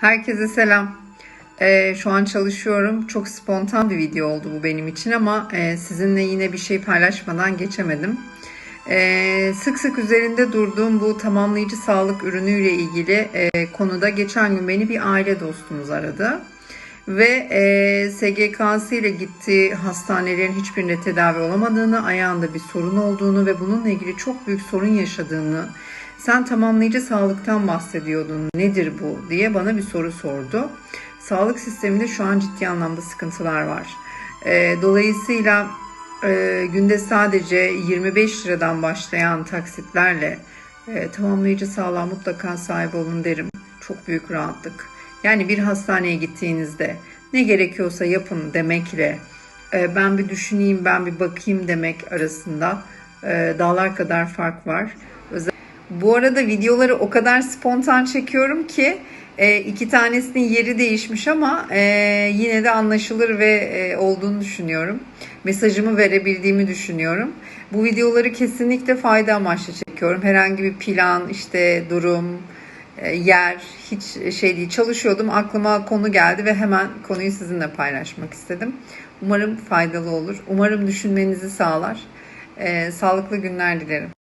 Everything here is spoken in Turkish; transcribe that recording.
Herkese selam. Ee, şu an çalışıyorum. Çok spontan bir video oldu bu benim için ama e, sizinle yine bir şey paylaşmadan geçemedim. Ee, sık sık üzerinde durduğum bu tamamlayıcı sağlık ürünüyle ilgili e, konuda geçen gün beni bir aile dostumuz aradı. Ve e, SGK'sı ile gittiği hastanelerin hiçbirinde tedavi olamadığını, ayağında bir sorun olduğunu ve bununla ilgili çok büyük sorun yaşadığını, sen tamamlayıcı sağlıktan bahsediyordun, nedir bu diye bana bir soru sordu. Sağlık sisteminde şu an ciddi anlamda sıkıntılar var. E, dolayısıyla e, günde sadece 25 liradan başlayan taksitlerle e, tamamlayıcı sağlığa mutlaka sahip olun derim. Çok büyük rahatlık. Yani bir hastaneye gittiğinizde ne gerekiyorsa yapın demekle e, ben bir düşüneyim, ben bir bakayım demek arasında e, dağlar kadar fark var. Özel- Bu arada videoları o kadar spontan çekiyorum ki e, iki tanesinin yeri değişmiş ama e, yine de anlaşılır ve e, olduğunu düşünüyorum. Mesajımı verebildiğimi düşünüyorum. Bu videoları kesinlikle fayda amaçlı çekiyorum. Herhangi bir plan, işte durum, e, yer hiç şey değil. Çalışıyordum aklıma konu geldi ve hemen konuyu sizinle paylaşmak istedim. Umarım faydalı olur. Umarım düşünmenizi sağlar. E, sağlıklı günler dilerim.